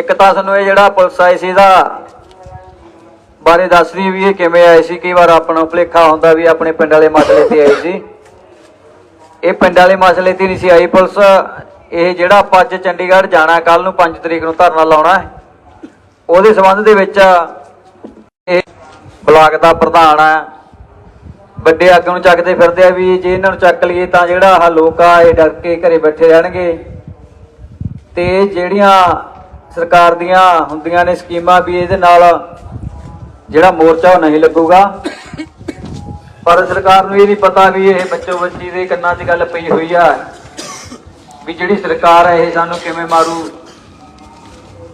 ਇੱਕ ਤਾਂ ਸਾਨੂੰ ਇਹ ਜਿਹੜਾ ਪੁਲਿਸ ਆਈ ਸੀ ਦਾ ਬਾਰੇ ਦੱਸ ਰਹੀ ਵੀ ਇਹ ਕਿਵੇਂ ਆਏ ਸੀ, ਕਈ ਵਾਰ ਆਪਣਾ ਭੁਲੇਖਾ ਹੁੰਦਾ ਵੀ ਆਪਣੇ ਪਿੰਡ ਵਾਲੇ ਮਸਲੇ ਤੇ ਆਏ ਸੀ। ਇਹ ਪਿੰਡ ਵਾਲੇ ਮਸਲੇ ਤੇ ਨਹੀਂ ਸੀ ਆਈ ਪੁਲਿਸ। ਇਹ ਜਿਹੜਾ ਆਪਾਂ ਅੱਜ ਚੰਡੀਗੜ੍ਹ ਜਾਣਾ ਕੱਲ ਨੂੰ 5 ਤਰੀਕ ਨੂੰ ਧਰਨਾ ਲਾਉਣਾ ਹੈ। ਉਹਦੇ ਸੰਬੰਧ ਦੇ ਵਿੱਚ ਇਹ ਬਲਾਕ ਦਾ ਪ੍ਰਧਾਨ ਹੈ। ਵੱਡੇ ਆਗੂ ਨੂੰ ਚੱਕਦੇ ਫਿਰਦੇ ਆ ਵੀ ਜੇ ਇਹਨਾਂ ਨੂੰ ਚੱਕ ਲਈਏ ਤਾਂ ਜਿਹੜਾ ਆਹ ਲੋਕ ਆ, ਇਹ ਡਰ ਕੇ ਘਰੇ ਬੈਠੇ ਰਹਿਣਗੇ। ਤੇ ਜਿਹੜੀਆਂ ਸਰਕਾਰ ਦੀਆਂ ਹੁੰਦੀਆਂ ਨੇ ਸਕੀਮਾਂ ਵੀ ਇਹਦੇ ਨਾਲ ਜਿਹੜਾ ਮੋਰਚਾ ਉਹ ਨਹੀਂ ਲੱਗੂਗਾ। ਪਰ ਸਰਕਾਰ ਨੂੰ ਇਹ ਨਹੀਂ ਪਤਾ ਵੀ ਇਹ ਬੱਚੋ ਬੱਚੀ ਦੇ ਕੰਨਾਂ 'ਚ ਗੱਲ ਪਈ ਹੋਈ ਆ ਵੀ ਜਿਹੜੀ ਸਰਕਾਰ ਹੈ ਇਹ ਸਾਨੂੰ ਕਿਵੇਂ ਮਾਰੂ।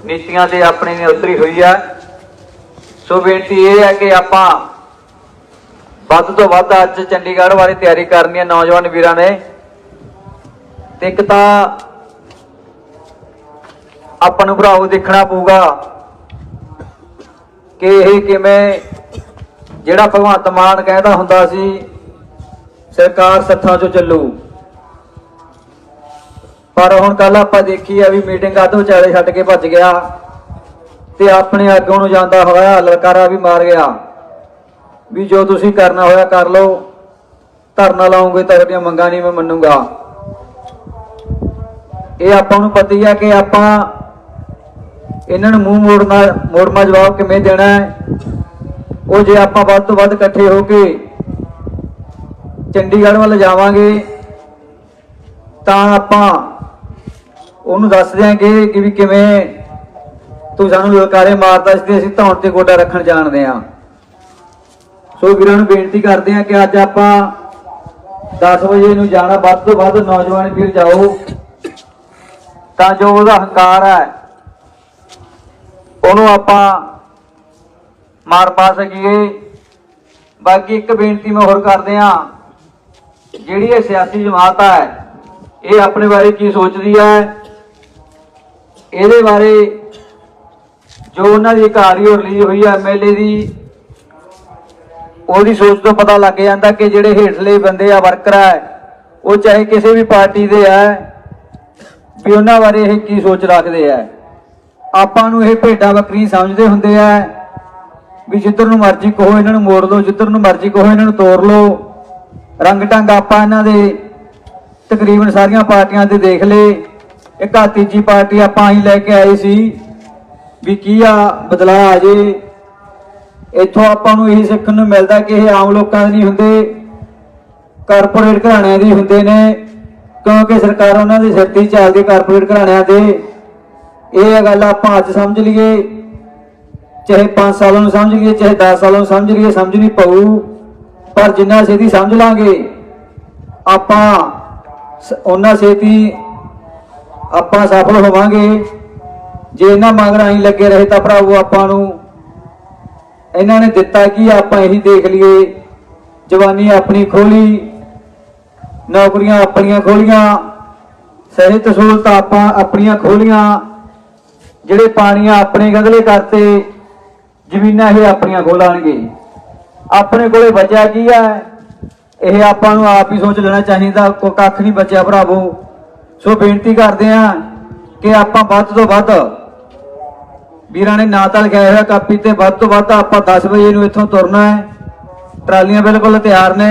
ਨੀਤੀਆਂ ਤੇ ਆਪਣੇ ਨੇ ਉਤਰੀ ਹੋਈ ਆ। ਸੋ ਬੇਨਤੀ ਇਹ ਹੈ ਕਿ ਆਪਾਂ ਵੱਧ ਤੋਂ ਵੱਧ ਅੱਜ ਚੰਡੀਗੜ੍ਹ ਬਾਰੇ ਤਿਆਰੀ ਕਰਨੀ ਹੈ ਨੌਜਵਾਨ ਵੀਰਾਂ ਨੇ। ਤੇ ਇੱਕ ਤਾਂ ਆਪਾਂ ਨੂੰ ਭਰਾਵੋ ਦੇਖਣਾ ਪਊਗਾ ਕਿ ਇਹ ਕਿਵੇਂ, ਜਿਹੜਾ ਭਗਵੰਤ ਮਾਨ ਕਹਿੰਦਾ ਹੁੰਦਾ ਸੀ, ਸਰਕਾਰ ਸੱਥਾਂ 'ਚੋਂ ਚੱਲੂ। ਪਰ ਹੁਣ ਕੱਲ ਆਪਾਂ ਦੇਖੀ ਆ ਵੀ ਮੀਟਿੰਗ ਆਧੋ ਵਿਚਾਲੇ ਛੱਡ ਕੇ ਭੱਜ ਗਿਆ ਤੇ ਆਪਣੇ ਅੱਗੋਂ ਨੂੰ ਜਾਂਦਾ ਹੋਇਆ ਲਲਕਾਰਾ ਵੀ ਮਾਰ ਗਿਆ। ਵੀ ਜੋ ਤੁਸੀਂ ਕਰਨਾ ਹੋਇਆ ਕਰ ਲਓ, ਧਰਨਾ ਲਾਉਂਗੇ ਤੁਹਾਡੀਆਂ ਮੰਗਾਂ ਨਹੀਂ ਮੈਂ ਮੰਨੂਗਾ। ਇਹ ਆਪਾਂ ਨੂੰ ਪਤਾ ਹੀ ਆ ਕਿ ਆਪਾਂ ਇਹਨਾਂ ਨੂੰ ਮੂੰਹ ਮੋੜਨਾ, ਮੋੜਮਾ ਜਵਾਬ ਕਿਵੇਂ ਦੇਣਾ ਹੈ? ਉਹ ਜੇ ਆਪਾਂ ਵੱਧ ਤੋਂ ਵੱਧ ਇਕੱਠੇ ਹੋ ਕੇ ਚੰਡੀਗੜ੍ਹ ਵੱਲ ਜਾਵਾਂਗੇ, ਤਾਂ ਆਪਾਂ ਉਹਨੂੰ ਦੱਸ ਦਿਆਂਗੇ ਕਿ ਵੀ ਕਿਵੇਂ ਤੂੰ ਸਾਨੂੰ ਲਲਕਾਰੇ ਮਾਰਦਾ ਸੀ ਤੇ ਅਸੀਂ ਧੌਣ ਤੇ ਗੋਡਾ ਰੱਖਣ ਜਾਣਦੇ ਆ ਸੋ ਵੀਰਾਂ ਨੂੰ ਬੇਨਤੀ ਕਰਦੇ ਆ ਕਿ ਅੱਜ ਆਪਾਂ 10 ਵਜੇ ਨੂੰ ਜਾਣਾ, ਵੱਧ ਤੋਂ ਵੱਧ ਨੌਜਵਾਨ ਵੀਰ ਜਾਓ, ਤਾਂ ਜੋ ਉਹਦਾ ਹੰਕਾਰ ਹੈ। ਉਹਨੂੰ ਆਪਾਂ ਮਾਰ ਪਾ ਸਕੀਏ। ਬਾਕੀ ਇੱਕ ਬੇਨਤੀ ਮੈਂ ਹੋਰ ਕਰਦੇ ਆ ਜਿਹੜੀ ਇਹ ਸਿਆਸੀ ਜਮਾਤ ਹੈ ਇਹ ਆਪਣੇ ਬਾਰੇ ਕੀ ਸੋਚਦੀ ਹੈ? ਇਹਦੇ ਬਾਰੇ ਜੋ ਉਹਨਾਂ ਦੀ ਕਾਰਜ ਰਿਲੀਜ਼ ਹੋਈ ਹੈ ਐਮਐਲਏ ਦੀ, ਉਹਦੀ ਸੋਚ ਤੋਂ ਪਤਾ ਲੱਗ ਜਾਂਦਾ ਕਿ ਜਿਹੜੇ ਹੇਠਲੇ ਬੰਦੇ ਆ, ਵਰਕਰ ਆ, ਉਹ ਚਾਹੇ ਕਿਸੇ ਵੀ ਪਾਰਟੀ ਦੇ ਆ, ਵੀ ਉਹਨਾਂ ਬਾਰੇ ਇਹ ਕੀ ਸੋਚ ਰੱਖਦੇ ਆ। ਆਪਾਂ ਨੂੰ ਇਹ ਭੇਡਾਂ ਬੱਕਰੀ ਸਮਝਦੇ ਹੁੰਦੇ ਆ ਵੀ ਜਿੱਧਰ ਨੂੰ ਮਰਜ਼ੀ ਕਹੋ ਇਹਨਾਂ ਨੂੰ ਮੋੜ ਲਓ, ਜਿੱਧਰ ਨੂੰ ਮਰਜ਼ੀ ਕਹੋ ਇਹਨਾਂ ਨੂੰ ਤੋੜ ਲਓ। ਰੰਗ ਢੰਗ ਆਪਾਂ ਇਹਨਾਂ ਦੇ ਤਕਰੀਬਨ ਸਾਰੀਆਂ ਪਾਰਟੀਆਂ ਦੇ ਦੇਖ ਲਏ। ਇੱਕ ਆ ਤੀਜੀ ਪਾਰਟੀ ਆਪਾਂ ਹੀ ਲੈ ਕੇ ਆਏ ਸੀ ਵੀ ਕੀ ਆ ਬਦਲਾਅ ਆ ਜੇ। ਇੱਥੋਂ ਆਪਾਂ ਨੂੰ ਇਹੀ ਸਿੱਖਣ ਨੂੰ ਮਿਲਦਾ ਕਿ ਇਹ ਆਮ ਲੋਕਾਂ ਦੇ ਨਹੀਂ ਹੁੰਦੇ ਕਾਰਪੋਰੇਟ ਘਰਾਣਿਆਂ ਦੇ ਹੁੰਦੇ ਨੇ, ਕਿਉਂਕਿ ਸਰਕਾਰ ਉਹਨਾਂ ਦੇ ਸਿਰ ਤੇ ਚੱਲਦੀ ਕਾਰਪੋਰੇਟ ਘਰਾਣਿਆਂ ਦੇ ਇਹ ਗੱਲ ਆਪਾਂ ਅੱਜ ਸਮਝ ਲਈਏ। ਚਾਹੇ 5 ਸਾਲਾਂ ਨੂੰ ਸਮਝ ਲਈਏ, ਚਾਹੇ 10 ਸਾਲਾਂ ਨੂੰ ਸਮਝ ਲਈਏ ਸਮਝਣੀ ਪਊ। ਪਰ ਜਿੰਨਾ ਛੇਤੀ ਸਮਝ ਲਾਂਗੇ, ਆਪਾਂ ਉਹਨਾਂ ਛੇਤੀ ਆਪਾਂ ਸਫਲ ਹੋਵਾਂਗੇ। ਜੇ ਇਹਨਾਂ ਮਗਰ ਆਈ ਲੱਗੇ ਰਹੇ ਤਾਂ ਭਰਾਵੋ ਆਪਾਂ ਨੂੰ ਇਹਨਾਂ ਨੇ ਦਿੱਤਾ ਕਿ ਆਪਾਂ ਇਹੀ ਦੇਖ ਲਈਏ। ਜਵਾਨੀ ਆਪਣੀ ਖੋਲੀ, ਨੌਕਰੀਆਂ ਆਪਣੀਆਂ ਖੋਲੀਆਂ, ਸਿਹਤ ਸਹੂਲਤਾਂ ਆਪਾਂ ਆਪਣੀਆਂ ਖੋਲੀਆਂ। ਜਿਹੜੇ ਪਾਣੀਆਂ ਆਪਣੇ ਗਦਲੇ ਕਰਤੇ ਜ਼ਮੀਨਾਂ ਇਹ ਆਪਣੀਆਂ ਖੋਲਾਂਗੇ ਆਪਣੇ ਕੋਲੇ ਬਚਿਆ ਕੀ ਹੈ ਇਹ ਆਪਾਂ ਨੂੰ ਆਪ ਹੀ ਸੋਚ ਲੈਣਾ ਚਾਹੀਦਾ, ਕੋਈ ਕੱਖ ਨਹੀਂ ਬਚਿਆ ਭਰਾਵੋ। ਸੋ ਬੇਨਤੀ ਕਰਦੇ ਆ ਕਿ ਆਪਾਂ ਵੱਧ ਤੋਂ ਵੱਧ ਵੀਰਾਂ ਨੇ ਨਾਂ ਤਾਂ ਲਿਖਿਆ ਹੋਇਆ ਕਾਪੀ ਤੇ ਵੱਧ ਤੋਂ ਵੱਧ ਆਪਾਂ 10 ਵਜੇ ਨੂੰ ਇੱਥੋਂ ਤੁਰਨਾ ਹੈ। ਟਰਾਲੀਆਂ ਬਿਲਕੁਲ ਤਿਆਰ ਨੇ।